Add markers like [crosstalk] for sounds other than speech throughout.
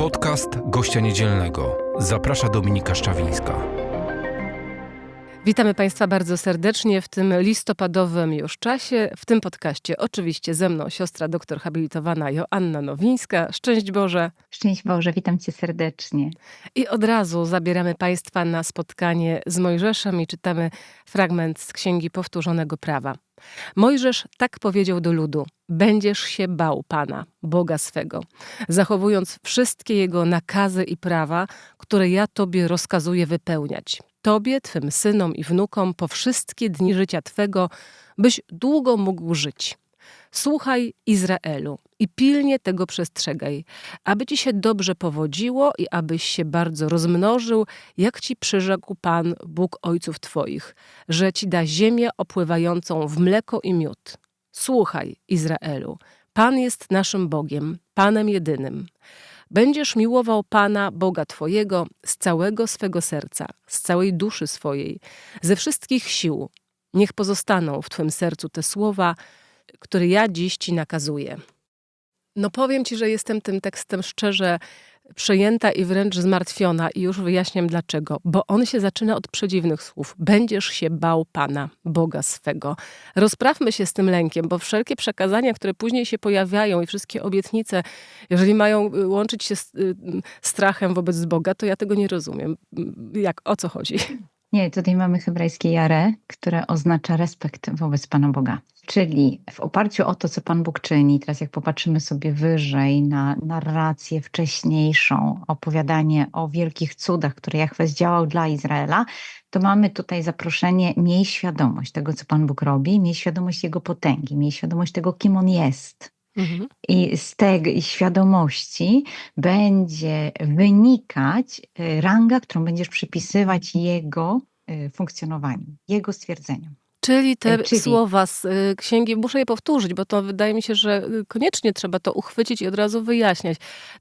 Podcast gościa niedzielnego. Zaprasza Dominika Szczawińska. Witamy Państwa bardzo serdecznie w tym listopadowym już czasie. W tym podcaście oczywiście ze mną siostra doktor habilitowana Joanna Nowińska. Szczęść Boże. Szczęść Boże, witam Cię serdecznie. I od razu zabieramy Państwa na spotkanie z Mojżeszem i czytamy fragment z Księgi Powtórzonego Prawa. Mojżesz tak powiedział do ludu: Będziesz się bał Pana, Boga swego, zachowując wszystkie Jego nakazy i prawa, które ja Tobie rozkazuję wypełniać. Tobie, Twym synom i wnukom po wszystkie dni życia Twego, byś długo mógł żyć. Słuchaj Izraelu i pilnie tego przestrzegaj, aby ci się dobrze powodziło i abyś się bardzo rozmnożył, jak ci przyrzekł Pan, Bóg ojców twoich, że ci da ziemię opływającą w mleko i miód. Słuchaj Izraelu, Pan jest naszym Bogiem, Panem jedynym. Będziesz miłował Pana, Boga Twojego, z całego swego serca, z całej duszy swojej, ze wszystkich sił. Niech pozostaną w Twym sercu te słowa, które ja dziś Ci nakazuję. No powiem Ci, że jestem tym tekstem szczerze przejęta i wręcz zmartwiona i już wyjaśniam dlaczego. Bo on się zaczyna od przedziwnych słów. Będziesz się bał Pana, Boga swego. Rozprawmy się z tym lękiem, bo wszelkie przekazania, które później się pojawiają i wszystkie obietnice, jeżeli mają y, łączyć się z y, strachem wobec Boga, to ja tego nie rozumiem. Jak, o co chodzi? Nie, tutaj mamy hebrajskie jare, które oznacza respekt wobec Pana Boga. Czyli w oparciu o to, co Pan Bóg czyni, teraz jak popatrzymy sobie wyżej na narrację wcześniejszą, opowiadanie o wielkich cudach, które Jachwę zdziałał dla Izraela, to mamy tutaj zaproszenie, miej świadomość tego, co Pan Bóg robi, miej świadomość Jego potęgi, miej świadomość tego, kim On jest. Mhm. I z tej świadomości będzie wynikać y, ranga, którą będziesz przypisywać jego y, funkcjonowaniu, jego stwierdzeniom. Czyli te Czyli... słowa z y, księgi, muszę je powtórzyć, bo to wydaje mi się, że y, koniecznie trzeba to uchwycić i od razu wyjaśniać.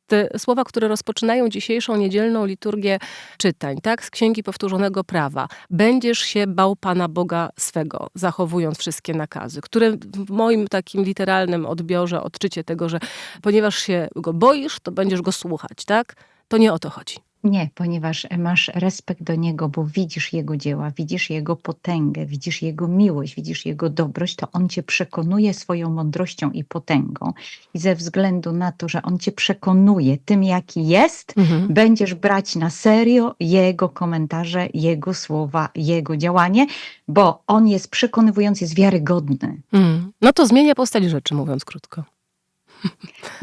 Te słowa, które rozpoczynają dzisiejszą niedzielną liturgię czytań, tak, z księgi powtórzonego prawa. Będziesz się bał Pana Boga swego, zachowując wszystkie nakazy, które w moim takim literalnym odbiorze, odczycie tego, że ponieważ się go boisz, to będziesz go słuchać, tak? To nie o to chodzi. Nie, ponieważ masz respekt do Niego, bo widzisz Jego dzieła, widzisz Jego potęgę, widzisz Jego miłość, widzisz Jego dobroć, to On cię przekonuje swoją mądrością i potęgą. I ze względu na to, że On cię przekonuje tym, jaki jest, mhm. będziesz brać na serio Jego komentarze, Jego słowa, Jego działanie, bo On jest przekonywujący, jest wiarygodny. Mhm. No to zmienia postać rzeczy, mówiąc krótko.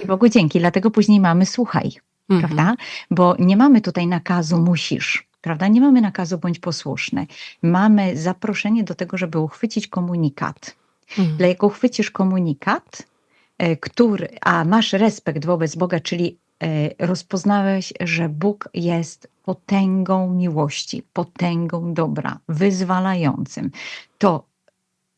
I Bogu dzięki, dlatego później mamy słuchaj mhm. prawda? Bo nie mamy tutaj nakazu musisz, prawda? Nie mamy nakazu bądź posłuszny. Mamy zaproszenie do tego, żeby uchwycić komunikat. Mhm. Dla jak uchwycisz komunikat, e, który, a masz respekt wobec Boga, czyli e, rozpoznałeś, że Bóg jest potęgą miłości, potęgą dobra, wyzwalającym, to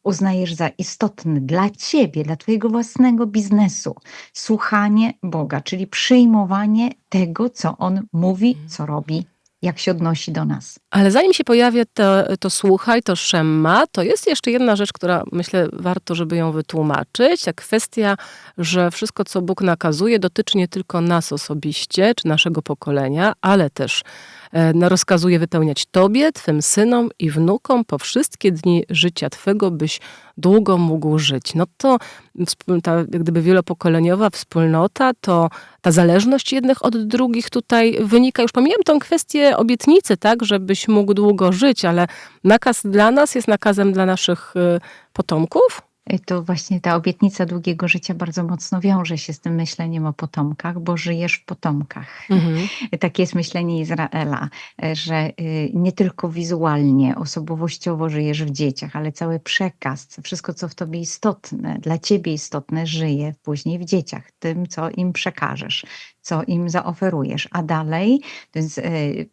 uznajesz za istotne dla ciebie, dla twojego własnego biznesu, słuchanie Boga, czyli przyjmowanie tego, co On mówi, mhm. co robi, jak się odnosi do nas. Ale zanim się pojawia to, to słuchaj, to szemma, to jest jeszcze jedna rzecz, która myślę warto, żeby ją wytłumaczyć. Ta kwestia, że wszystko, co Bóg nakazuje, dotyczy nie tylko nas osobiście, czy naszego pokolenia, ale też E, rozkazuje wypełniać Tobie, Twym synom i wnukom po wszystkie dni życia Twego, byś długo mógł żyć. No to ta jak gdyby wielopokoleniowa wspólnota, to ta zależność jednych od drugich tutaj wynika. Już pomijam tą kwestię obietnicy, tak, żebyś mógł długo żyć, ale nakaz dla nas jest nakazem dla naszych e, potomków? To właśnie ta obietnica długiego życia bardzo mocno wiąże się z tym myśleniem o potomkach, bo żyjesz w potomkach. Mhm. Takie jest myślenie Izraela, że y, nie tylko wizualnie, osobowościowo żyjesz w dzieciach, ale cały przekaz, wszystko co w tobie istotne, dla ciebie istotne, żyje później w dzieciach, tym co im przekażesz, co im zaoferujesz. A dalej, to jest y,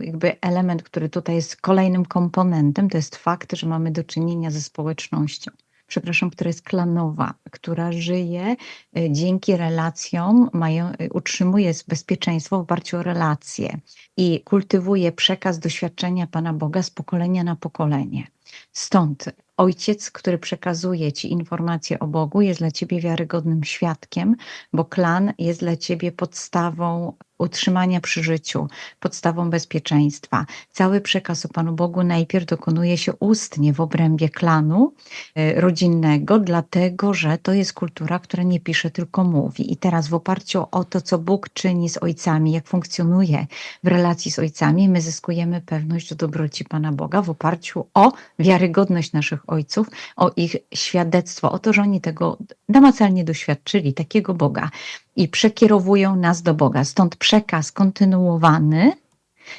jakby element, który tutaj jest kolejnym komponentem, to jest fakt, że mamy do czynienia ze społecznością przepraszam, która jest klanowa, która żyje e, dzięki relacjom, mają, e, utrzymuje bezpieczeństwo w oparciu o relacje i kultywuje przekaz doświadczenia Pana Boga z pokolenia na pokolenie. Stąd ojciec, który przekazuje ci informacje o Bogu, jest dla ciebie wiarygodnym świadkiem, bo klan jest dla ciebie podstawą utrzymania przy życiu, podstawą bezpieczeństwa. Cały przekaz o Panu Bogu najpierw dokonuje się ustnie w obrębie klanu e, rodzinnego, dlatego że to jest kultura, która nie pisze, tylko mówi. I teraz w oparciu o to, co Bóg czyni z ojcami, jak funkcjonuje w relacji z ojcami, my zyskujemy pewność do dobroci Pana Boga w oparciu o wiarygodność naszych ojców, o ich świadectwo, o to, że oni tego namacalnie doświadczyli, takiego Boga i przekierowują nas do Boga. Stąd przekaz kontynuowany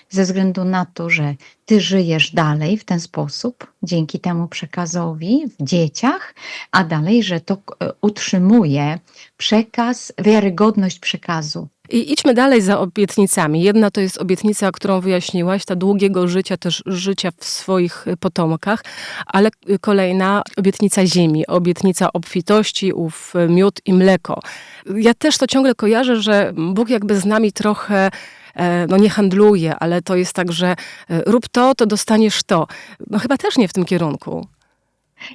ze względu na to, że ty żyjesz dalej w ten sposób, dzięki temu przekazowi w dzieciach, a dalej, że to e, utrzymuje przekaz, wiarygodność przekazu. I idźmy dalej za obietnicami. Jedna to jest obietnica, którą wyjaśniłaś, ta długiego życia, też życia w swoich potomkach, ale kolejna obietnica ziemi, obietnica obfitości, ów miód i mleko. Ja też to ciągle kojarzę, że Bóg jakby z nami trochę e, no nie handluje, ale to jest tak, że e, rób to, to dostaniesz to. No chyba też nie w tym kierunku.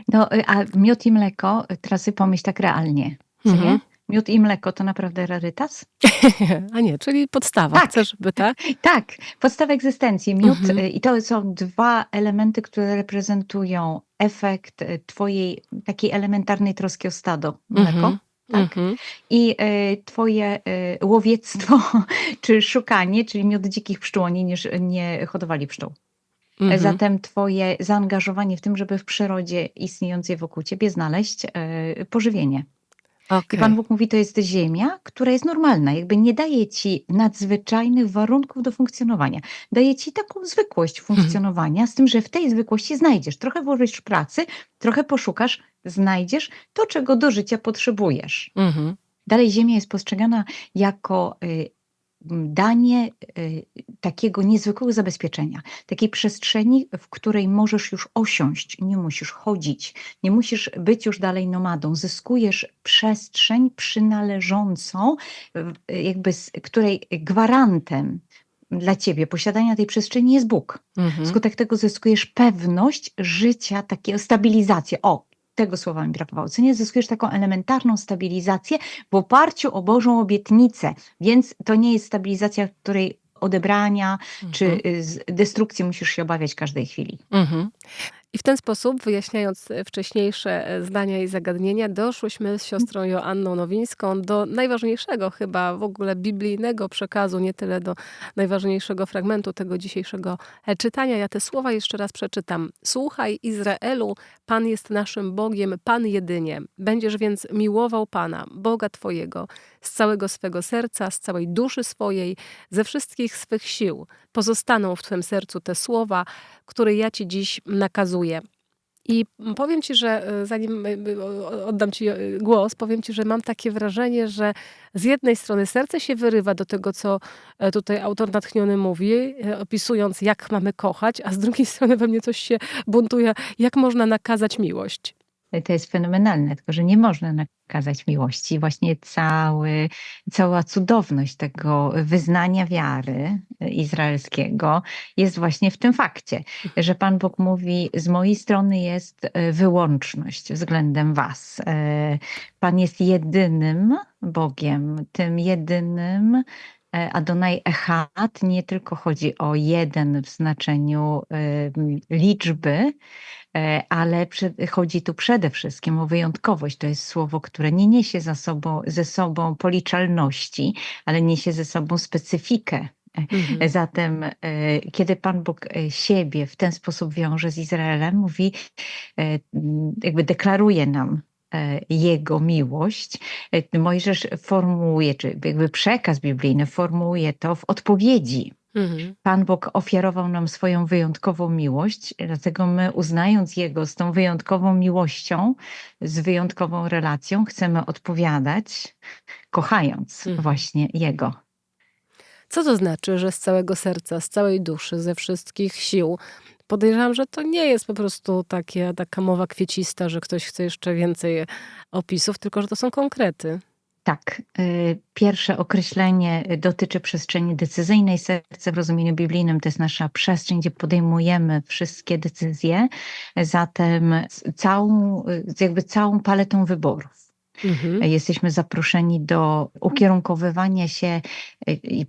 No, a miód i mleko, teraz pomyśl tak realnie, mhm. Miód i mleko to naprawdę rarytas? [laughs] A nie, czyli podstawa. Tak. Chcesz, by tak? [laughs] Tak, podstawa egzystencji. Miód mhm. Y, i to są dwa elementy, które reprezentują efekt y, twojej takiej elementarnej troski o stado. Mleko. Mhm. Tak. Mhm. I y, twoje y, łowiectwo, [laughs] czy szukanie, czyli miód dzikich pszczół, oni nie, nie hodowali pszczół. Mhm. Zatem twoje zaangażowanie w tym, żeby w przyrodzie istniejącej wokół ciebie znaleźć y, pożywienie. I Pan Bóg mówi, to jest ziemia, która jest normalna, jakby nie daje ci nadzwyczajnych warunków do funkcjonowania. Daje ci taką zwykłość mhm. funkcjonowania, z tym, że w tej zwykłości znajdziesz, trochę włożysz pracy, trochę poszukasz, znajdziesz to, czego do życia potrzebujesz. Mhm. Dalej ziemia jest postrzegana jako y, danie y, takiego niezwykłego zabezpieczenia, takiej przestrzeni, w której możesz już osiąść, nie musisz chodzić, nie musisz być już dalej nomadą, zyskujesz przestrzeń przynależącą, jakby z której gwarantem dla ciebie posiadania tej przestrzeni jest Bóg. Mhm. Skutek tego zyskujesz pewność życia, takiego stabilizację. O, tego słowa mi brakowało. Co nie zyskujesz taką elementarną stabilizację w oparciu o Bożą obietnicę, więc to nie jest stabilizacja, której odebrania mhm. czy destrukcji musisz się obawiać każdej chwili. Mhm. I w ten sposób, wyjaśniając e, wcześniejsze e, zdania i zagadnienia, doszłyśmy z siostrą Joanną Nowińską do najważniejszego chyba w ogóle biblijnego przekazu, nie tyle do najważniejszego fragmentu tego dzisiejszego e, czytania. Ja te słowa jeszcze raz przeczytam. Słuchaj Izraelu, Pan jest naszym Bogiem, Pan jedynie. Będziesz więc miłował Pana, Boga Twojego, z całego swego serca, z całej duszy swojej, ze wszystkich swych sił. Pozostaną w Twym sercu te słowa, które ja Ci dziś nakazuję. I powiem Ci, że e, zanim e, e, oddam Ci głos, powiem Ci, że mam takie wrażenie, że z jednej strony serce się wyrywa do tego, co tutaj autor natchniony mówi, opisując, jak mamy kochać, a z drugiej [laughs] strony we mnie coś się buntuje, jak można nakazać miłość to jest fenomenalne, tylko że nie można nakazać miłości. Właśnie cały, cała cudowność tego wyznania wiary izraelskiego jest właśnie w tym fakcie, że Pan Bóg mówi: Z mojej strony jest e, wyłączność względem Was. E, Pan jest jedynym Bogiem, tym jedynym. E, Adonai Echad nie tylko chodzi o jeden w znaczeniu liczby, E, ale chodzi tu przede wszystkim o wyjątkowość. To jest słowo, które nie niesie za sobą, ze sobą policzalności, ale niesie ze sobą specyfikę. Mhm. Zatem, e, kiedy Pan Bóg siebie w ten sposób wiąże z Izraelem, mówi, jakby deklaruje nam jego miłość. Mojżesz formułuje, czy jakby przekaz biblijny formułuje to w odpowiedzi Mhm. Pan Bóg ofiarował nam swoją wyjątkową miłość, dlatego my, uznając Jego z tą wyjątkową miłością, z wyjątkową relacją, chcemy odpowiadać, kochając mhm. właśnie Jego. Co to znaczy, że z całego serca, z całej duszy, ze wszystkich sił? Podejrzewam, że to nie jest po prostu takie, taka mowa kwiecista, że ktoś chce jeszcze więcej opisów, tylko że to są konkrety. Tak. Y, pierwsze określenie dotyczy przestrzeni decyzyjnej. Serce w rozumieniu biblijnym to jest nasza przestrzeń, gdzie podejmujemy wszystkie decyzje, zatem całą, jakby całą paletą wyborów. Mhm. Jesteśmy zaproszeni do ukierunkowywania się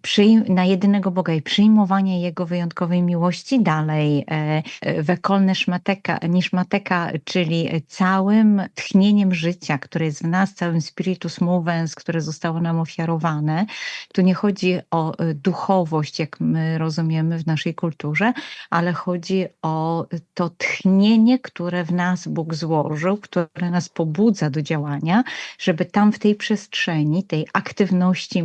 przyjm- na jedynego Boga i przyjmowania Jego wyjątkowej miłości dalej. e, e, Wekolne szmateka, niszmateka, czyli całym tchnieniem życia, które jest w nas, całym spiritus movens, które zostało nam ofiarowane. Tu nie chodzi o e, duchowość, jak my rozumiemy w naszej kulturze, ale chodzi o to tchnienie, które w nas Bóg złożył, które nas pobudza do działania, żeby tam w tej przestrzeni, tej aktywności,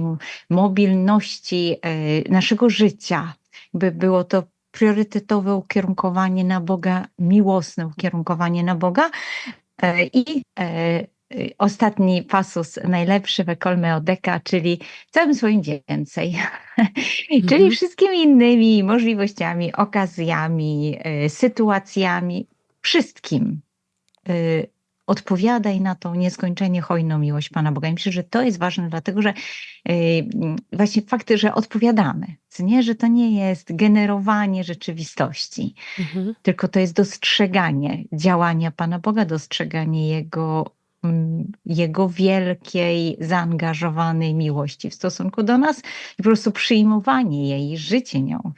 mobilności e, naszego życia, by było to priorytetowe ukierunkowanie na Boga, miłosne ukierunkowanie na Boga. E, I e, ostatni pasus, najlepszy we Kolme Odeka, czyli całym swoim więcej. [laughs] Czyli Mhm. wszystkimi innymi możliwościami, okazjami, sytuacjami, wszystkim. Odpowiadaj na tą nieskończenie hojną miłość Pana Boga. I myślę, że to jest ważne, dlatego że m, właśnie fakt, że odpowiadamy, nie, że to nie jest generowanie rzeczywistości, Mhm. tylko to jest dostrzeganie działania Pana Boga, dostrzeganie Jego, mm, Jego wielkiej, zaangażowanej miłości w stosunku do nas i po prostu przyjmowanie jej życie nią.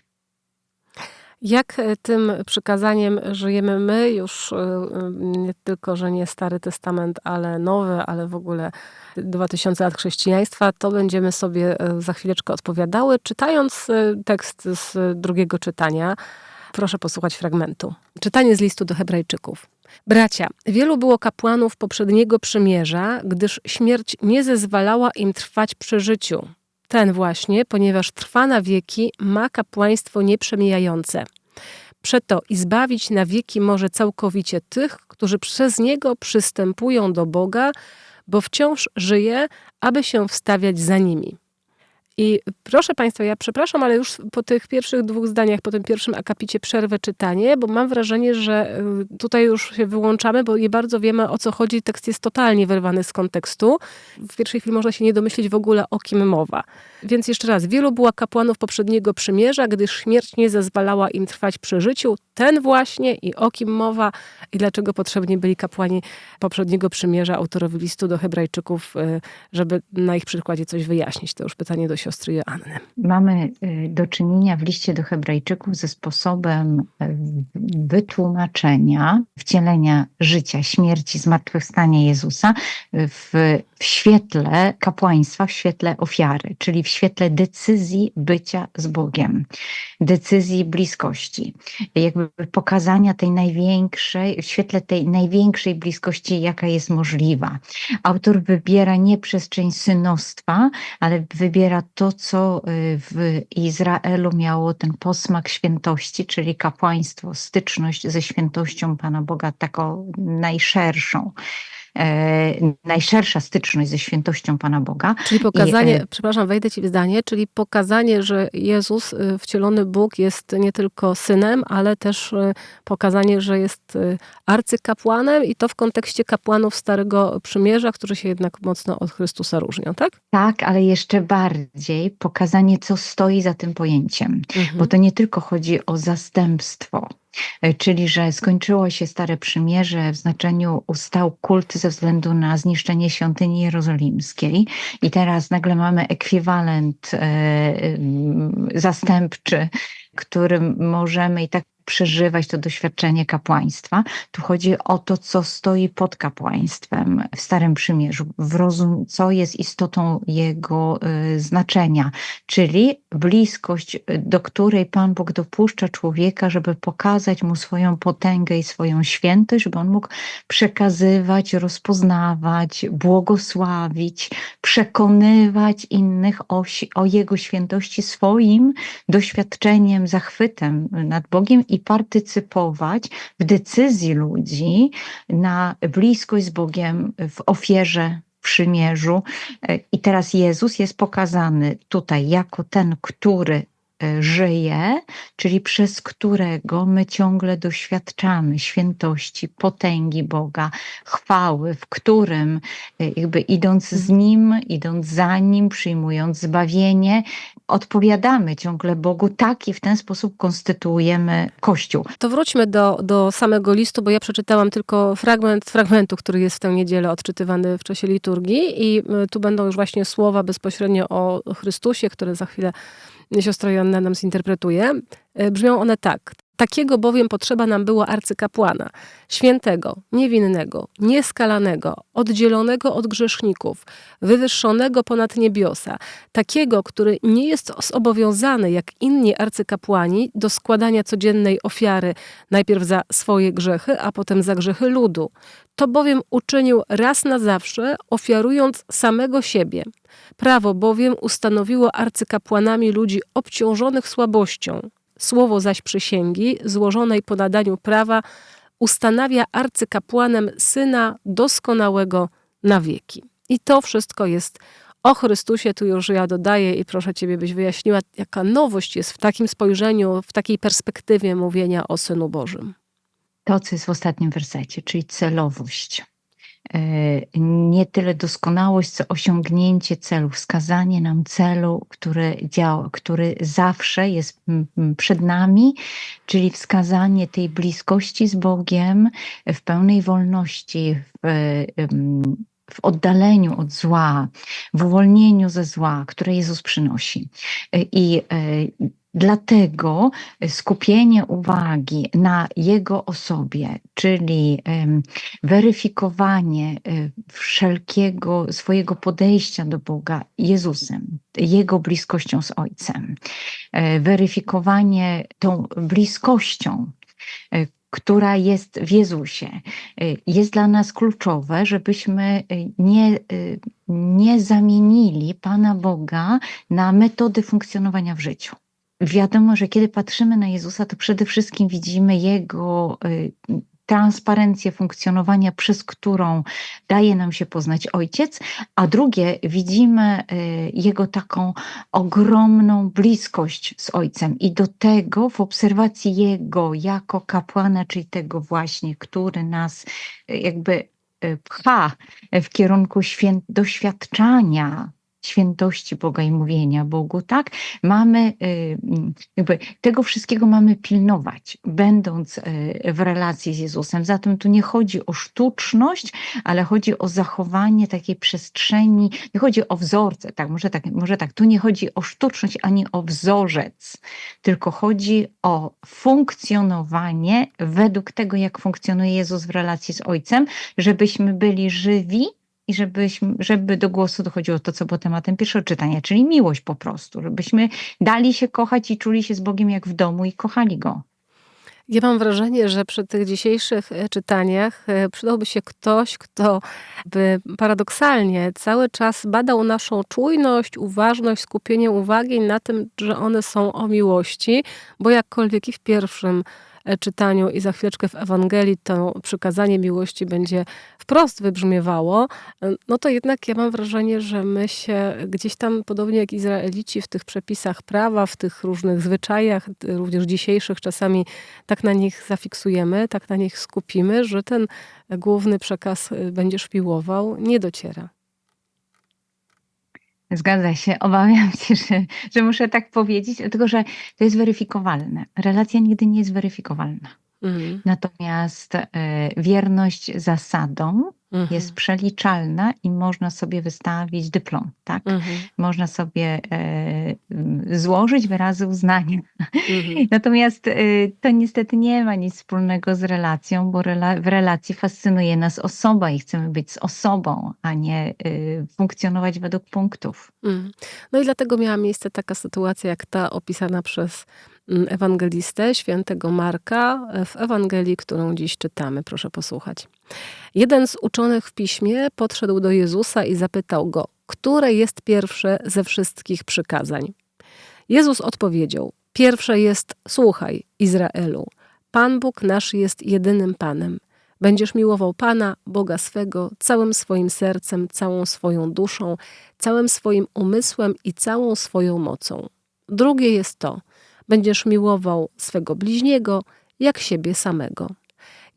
Jak e, tym przykazaniem żyjemy my, już e, e, nie tylko, że nie Stary Testament, ale Nowy, ale w ogóle 2000 lat chrześcijaństwa, to będziemy sobie za chwileczkę odpowiadały, czytając tekst z drugiego czytania. Proszę posłuchać fragmentu. Czytanie z listu do Hebrajczyków. Bracia, wielu było kapłanów poprzedniego przymierza, gdyż śmierć nie zezwalała im trwać przy życiu. Ten właśnie, ponieważ trwa na wieki, ma kapłaństwo nieprzemijające. Przeto i zbawić na wieki może całkowicie tych, którzy przez niego przystępują do Boga, bo wciąż żyje, aby się wstawiać za nimi. I proszę Państwa, ja przepraszam, ale już po tych pierwszych dwóch zdaniach, po tym pierwszym akapicie przerwę czytanie, bo mam wrażenie, że y, tutaj już się wyłączamy, bo nie bardzo wiemy o co chodzi. Tekst jest totalnie wyrwany z kontekstu. W pierwszej chwili można się nie domyślić w ogóle o kim mowa. Więc jeszcze raz, wielu była kapłanów poprzedniego przymierza, gdyż śmierć nie zezwalała im trwać przy życiu. Ten właśnie i o kim mowa i dlaczego potrzebni byli kapłani poprzedniego przymierza autorowi listu do Hebrajczyków, y, żeby na ich przykładzie coś wyjaśnić. To już pytanie do siostry Joanny. Mamy y, do czynienia w liście do Hebrajczyków ze sposobem y, wytłumaczenia wcielenia życia, śmierci, zmartwychwstania Jezusa w, w świetle kapłaństwa, w świetle ofiary, czyli w świetle decyzji bycia z Bogiem, decyzji bliskości, jakby pokazania tej największej, w świetle tej największej bliskości, jaka jest możliwa. Autor wybiera nie przestrzeń synostwa, ale wybiera to, co y, w Izraelu miało ten posmak świętości, czyli kapłaństwo, styczność ze świętością Pana Boga, taką najszerszą. E, najszersza styczność ze świętością Pana Boga. Czyli pokazanie, I, e, przepraszam, wejdę ci w zdanie, czyli pokazanie, że Jezus, y, wcielony Bóg, jest nie tylko synem, ale też y, pokazanie, że jest y, arcykapłanem i to w kontekście kapłanów Starego Przymierza, którzy się jednak mocno od Chrystusa różnią, tak? Tak, ale jeszcze bardziej pokazanie, co stoi za tym pojęciem. Bo to nie tylko chodzi o zastępstwo, czyli że skończyło się Stare Przymierze w znaczeniu ustał kult ze względu na zniszczenie świątyni jerozolimskiej. I teraz nagle mamy ekwiwalent e, zastępczy, którym możemy i tak przeżywać to doświadczenie kapłaństwa. Tu chodzi o to, co stoi pod kapłaństwem w Starym Przymierzu, w rozum, co jest istotą jego y, znaczenia, czyli bliskość, do której Pan Bóg dopuszcza człowieka, żeby pokazać mu swoją potęgę i swoją świętość, żeby on mógł przekazywać, rozpoznawać, błogosławić, przekonywać innych o, o jego świętości swoim doświadczeniem, zachwytem nad Bogiem i partycypować w decyzji ludzi na bliskość z Bogiem w ofierze, przymierzu. E, I teraz Jezus jest pokazany tutaj jako ten, który żyje, czyli przez którego my ciągle doświadczamy świętości, potęgi Boga, chwały, w którym e, jakby idąc z Nim, idąc za Nim, przyjmując zbawienie, odpowiadamy ciągle Bogu tak i w ten sposób konstytuujemy Kościół. To wróćmy do, do samego listu, bo ja przeczytałam tylko fragment fragmentu, który jest w tę niedzielę odczytywany w czasie liturgii i y, tu będą już właśnie słowa bezpośrednio o Chrystusie, które za chwilę siostra Joanna nam zinterpretuje. Y, Brzmią one tak. Takiego bowiem potrzeba nam było arcykapłana, świętego, niewinnego, nieskalanego, oddzielonego od grzeszników, wywyższonego ponad niebiosa, takiego, który nie jest zobowiązany jak inni arcykapłani do składania codziennej ofiary, najpierw za swoje grzechy, a potem za grzechy ludu. To bowiem uczynił raz na zawsze, ofiarując samego siebie. Prawo bowiem ustanowiło arcykapłanami ludzi obciążonych słabością. Słowo zaś przysięgi, złożonej po nadaniu prawa, ustanawia arcykapłanem syna doskonałego na wieki. I to wszystko jest o Chrystusie. Tu już ja dodaję i proszę Ciebie, byś wyjaśniła, jaka nowość jest w takim spojrzeniu, w takiej perspektywie mówienia o Synu Bożym. To, co jest w ostatnim wersecie, czyli celowość. E, Nie tyle doskonałość, co osiągnięcie celu, wskazanie nam celu, który działa, który zawsze jest przed nami, czyli wskazanie tej bliskości z Bogiem w pełnej wolności, w, em, w oddaleniu od zła, w uwolnieniu ze zła, które Jezus przynosi. E, I e, Dlatego skupienie uwagi na Jego osobie, czyli weryfikowanie e, wszelkiego swojego podejścia do Boga Jezusem, Jego bliskością z Ojcem, e, weryfikowanie tą bliskością, e, która jest w Jezusie, e, jest dla nas kluczowe, żebyśmy e, nie, e, nie zamienili Pana Boga na metody funkcjonowania w życiu. Wiadomo, że kiedy patrzymy na Jezusa, to przede wszystkim widzimy Jego y, transparencję funkcjonowania, przez którą daje nam się poznać Ojciec, a drugie widzimy y, Jego taką ogromną bliskość z Ojcem. I do tego w obserwacji Jego jako kapłana, czyli tego właśnie, który nas y, jakby pcha w kierunku świę- doświadczania świętości Boga i mówienia Bogu, tak? Mamy, y, jakby tego wszystkiego mamy pilnować, będąc y, w relacji z Jezusem. Zatem tu nie chodzi o sztuczność, ale chodzi o zachowanie takiej przestrzeni, nie chodzi o wzorce, tak, może tak, może tak, tu nie chodzi o sztuczność ani o wzorzec, tylko chodzi o funkcjonowanie według tego, jak funkcjonuje Jezus w relacji z Ojcem, żebyśmy byli żywi i żebyśmy, żeby do głosu dochodziło to, co było tematem pierwszego czytania, czyli miłość po prostu, żebyśmy dali się kochać i czuli się z Bogiem jak w domu i kochali Go. Ja mam wrażenie, że przy tych dzisiejszych e, czytaniach e, przydałby się ktoś, kto by paradoksalnie cały czas badał naszą czujność, uważność, skupienie uwagi na tym, że one są o miłości, bo jakkolwiek i w pierwszym czytaniu i za chwileczkę w Ewangelii to przykazanie miłości będzie wprost wybrzmiewało, e, no to jednak ja mam wrażenie, że my się gdzieś tam, podobnie jak Izraelici, w tych przepisach prawa, w tych różnych zwyczajach, również dzisiejszych, czasami tak na nich zafiksujemy, tak na nich skupimy, że ten główny przekaz y, będziesz miłował, nie dociera. Zgadza się. [laughs] Obawiam się, że, że muszę tak powiedzieć, dlatego że to jest weryfikowalne. Relacja nigdy nie jest weryfikowalna. Mhm. Natomiast e, wierność zasadom Mhm. jest przeliczalna i można sobie wystawić dyplom, tak? Mhm. Można sobie e, m, złożyć wyrazy uznania. Mhm. [laughs] Natomiast y, to niestety nie ma nic wspólnego z relacją, bo rela w relacji fascynuje nas osoba i chcemy być z osobą, a nie y, funkcjonować według punktów. Mm. No i dlatego miała miejsce taka sytuacja, jak ta opisana przez mm, ewangelistę świętego Marka e, w Ewangelii, którą dziś czytamy. Proszę posłuchać. Jeden z uczonych w piśmie podszedł do Jezusa i zapytał go, które jest pierwsze ze wszystkich przykazań. Jezus odpowiedział: Pierwsze jest: Słuchaj, Izraelu, Pan Bóg nasz jest jedynym Panem. Będziesz miłował Pana, Boga swego, całym swoim sercem, całą swoją duszą, całym swoim umysłem i całą swoją mocą. Drugie jest to: Będziesz miłował swego bliźniego jak siebie samego.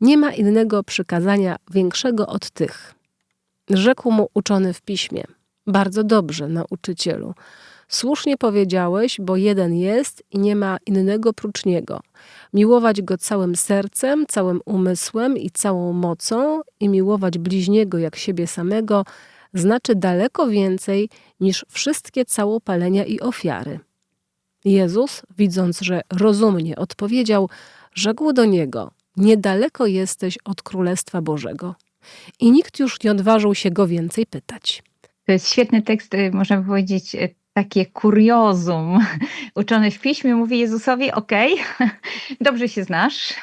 Nie ma innego przykazania większego od tych. Rzekł mu uczony w piśmie: Bardzo dobrze, nauczycielu. Słusznie powiedziałeś, bo jeden jest i nie ma innego prócz niego. Miłować go całym sercem, całym umysłem i całą mocą, i miłować bliźniego jak siebie samego, znaczy daleko więcej niż wszystkie całopalenia i ofiary. Jezus, widząc, że rozumnie odpowiedział, rzekł do niego: Niedaleko jesteś od Królestwa Bożego. I nikt już nie odważył się go więcej pytać. To jest świetny tekst, y, można powiedzieć, y, takie kuriozum. [laughs] Uczony w piśmie mówi Jezusowi: OK, [laughs] dobrze się znasz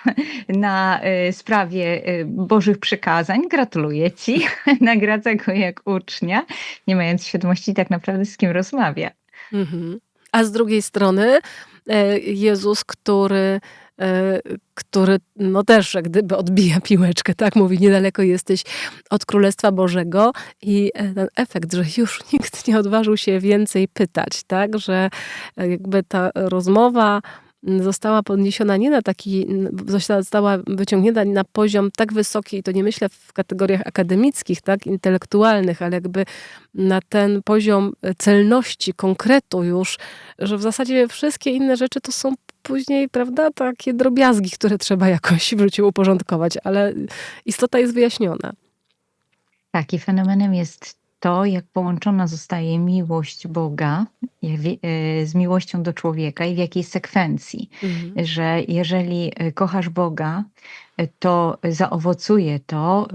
na y, sprawie Bożych przykazań, gratuluję ci. [laughs] Nagradza go jak ucznia, nie mając świadomości tak naprawdę z kim rozmawia. Mhm. A z drugiej strony e, Jezus, który e, który no też jak gdyby odbija piłeczkę, tak? Mówi, niedaleko jesteś od Królestwa Bożego i e, ten efekt, że już [laughs] nikt nie odważył się więcej pytać, tak? Że jakby ta rozmowa została podniesiona nie na taki, została wyciągnięta na poziom tak wysoki, to nie myślę w kategoriach akademickich, tak, intelektualnych, ale jakby na ten poziom celności, konkretu już, że w zasadzie wszystkie inne rzeczy to są później, prawda, takie drobiazgi, które trzeba jakoś w życiu uporządkować, ale istota jest wyjaśniona. Tak, i fenomenem jest to, jak połączona zostaje miłość Boga e, z miłością do człowieka i w jakiej sekwencji. Mhm. Że jeżeli e, kochasz Boga, e, to zaowocuje to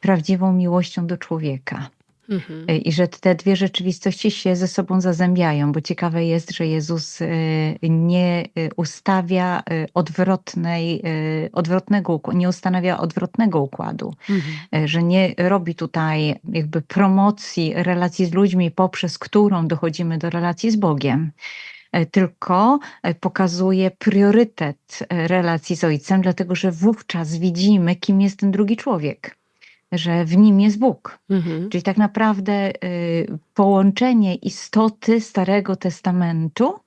prawdziwą miłością do człowieka. Mhm. Y, I że te dwie rzeczywistości się ze sobą zazębiają, bo ciekawe jest, że Jezus y, nie y, ustawia odwrotnej, odwrotnego, nie ustanawia odwrotnego układu, mhm. że nie robi tutaj jakby promocji relacji z ludźmi, poprzez którą dochodzimy do relacji z Bogiem tylko pokazuje priorytet relacji z Ojcem, dlatego że wówczas widzimy, kim jest ten drugi człowiek że w nim jest Bóg. Mhm. Czyli tak naprawdę y, połączenie istoty Starego Testamentu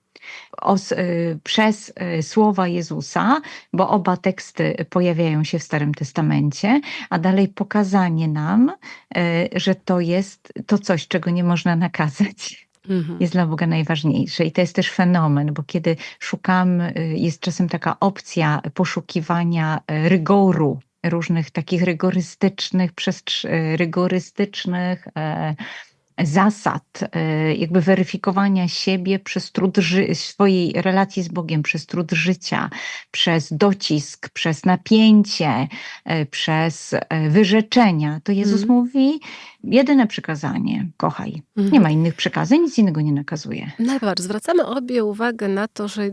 os, y, przez y, słowa Jezusa, bo oba teksty pojawiają się w Starym Testamencie, a dalej pokazanie nam, że to jest to coś, czego nie można nakazać. Mhm. Jest dla Boga najważniejsze. I to jest też fenomen, bo kiedy szukamy, jest czasem taka opcja poszukiwania rygoru różnych takich rygorystycznych, rygorystycznych e, zasad, e, jakby weryfikowania siebie przez trud swojej relacji z Bogiem, przez trud życia, przez docisk, przez napięcie, e, przez wyrzeczenia, to Jezus mm. mówi jedyne przykazanie, kochaj. Mm. Nie ma innych przykazań, nic innego nie nakazuje. Najbardziej. Zwracamy obie uwagę na to, że y,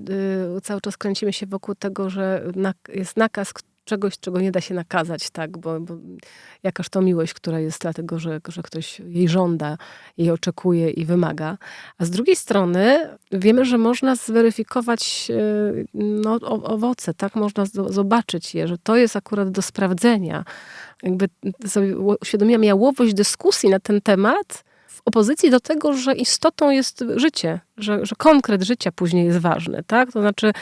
cały czas kręcimy się wokół tego, że jest nakaz, czegoś, czego nie da się nakazać, tak? Bo, bo jakaż to miłość, która jest dlatego, że, że ktoś jej żąda, jej oczekuje i wymaga. A z drugiej strony wiemy, że można zweryfikować e, no, owoce, tak? Można zobaczyć je, że to jest akurat do sprawdzenia. Jakby sobie uświadomiłam jałowość dyskusji na ten temat, w opozycji do tego, że istotą jest życie, że, że konkret życia później jest ważny, tak? To znaczy,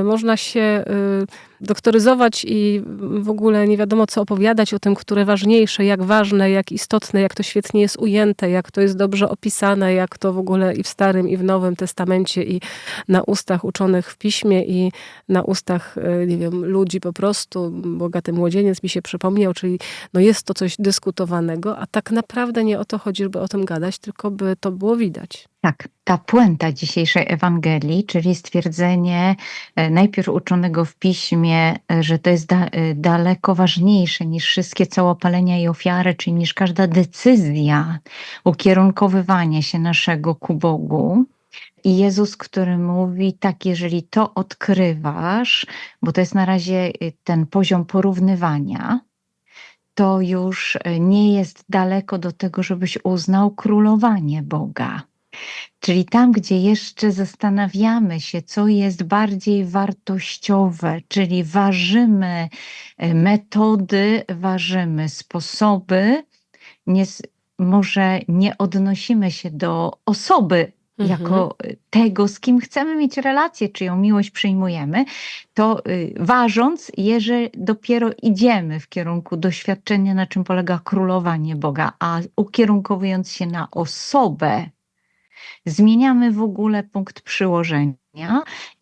y, można się y, doktoryzować i w ogóle nie wiadomo co opowiadać o tym, które ważniejsze, jak ważne, jak istotne, jak to świetnie jest ujęte, jak to jest dobrze opisane, jak to w ogóle i w Starym, i w Nowym Testamencie, i na ustach uczonych w piśmie, i na ustach, y, nie wiem, ludzi po prostu. Bogaty młodzieniec mi się przypomniał, czyli no jest to coś dyskutowanego, a tak naprawdę nie o to chodzi, żeby o tym gadać, tylko by to było widać. Tak, ta puenta dzisiejszej Ewangelii, czyli stwierdzenie e, najpierw uczonego w piśmie, e, że to jest da, e, daleko ważniejsze niż wszystkie całopalenia i ofiary, czyli niż każda decyzja ukierunkowywania się naszego ku Bogu. I Jezus, który mówi, tak, jeżeli to odkrywasz, bo to jest na razie ten poziom porównywania, to już nie jest daleko do tego, żebyś uznał królowanie Boga. Czyli tam, gdzie jeszcze zastanawiamy się, co jest bardziej wartościowe, czyli ważymy e, metody, ważymy sposoby, nie, może nie odnosimy się do osoby Mhm. jako tego, z kim chcemy mieć relację, czyją miłość przyjmujemy, to y, ważąc je, że dopiero idziemy w kierunku doświadczenia, na czym polega królowanie Boga, a ukierunkowując się na osobę, zmieniamy w ogóle punkt przyłożenia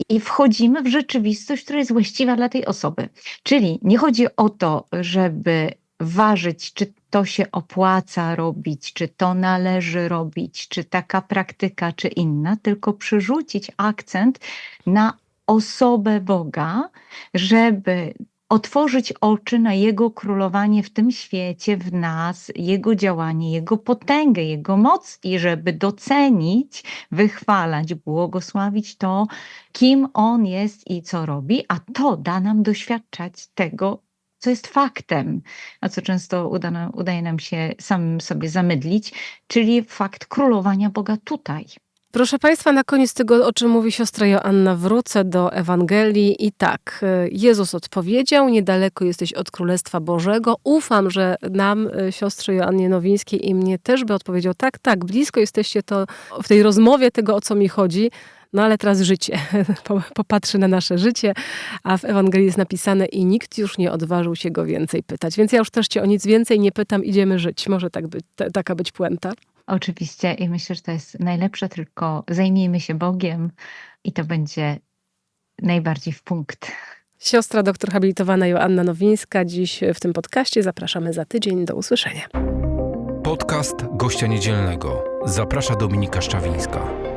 i wchodzimy w rzeczywistość, która jest właściwa dla tej osoby. Czyli nie chodzi o to, żeby ważyć, czy to się opłaca robić, czy to należy robić, czy taka praktyka, czy inna, tylko przerzucić akcent na osobę Boga, żeby otworzyć oczy na Jego królowanie w tym świecie, w nas, Jego działanie, Jego potęgę, Jego moc i żeby docenić, wychwalać, błogosławić to, kim On jest i co robi, a to da nam doświadczać tego, co jest faktem, a co często uda nam, udaje nam się samym sobie zamydlić, czyli fakt królowania Boga tutaj. Proszę Państwa, na koniec tego, o czym mówi siostra Joanna, wrócę do Ewangelii i tak. y, Jezus odpowiedział, niedaleko jesteś od Królestwa Bożego. Ufam, że nam, y, siostrze Joannie Nowińskiej i mnie też by odpowiedział, tak, tak, blisko jesteście to w tej rozmowie tego, o co mi chodzi. No ale teraz życie. [laughs] Po- Popatrzy na nasze życie, a w Ewangelii jest napisane i nikt już nie odważył się go więcej pytać. Więc ja już też cię o nic więcej nie pytam, idziemy żyć. Może tak być, ta- taka być puenta. Oczywiście i myślę, że to jest najlepsze, tylko zajmijmy się Bogiem i to będzie najbardziej w punkt. Siostra doktor habilitowana Joanna Nowińska dziś w tym podcaście. Zapraszamy za tydzień. Do usłyszenia. Podcast gościa niedzielnego. Zaprasza Dominika Szczawińska.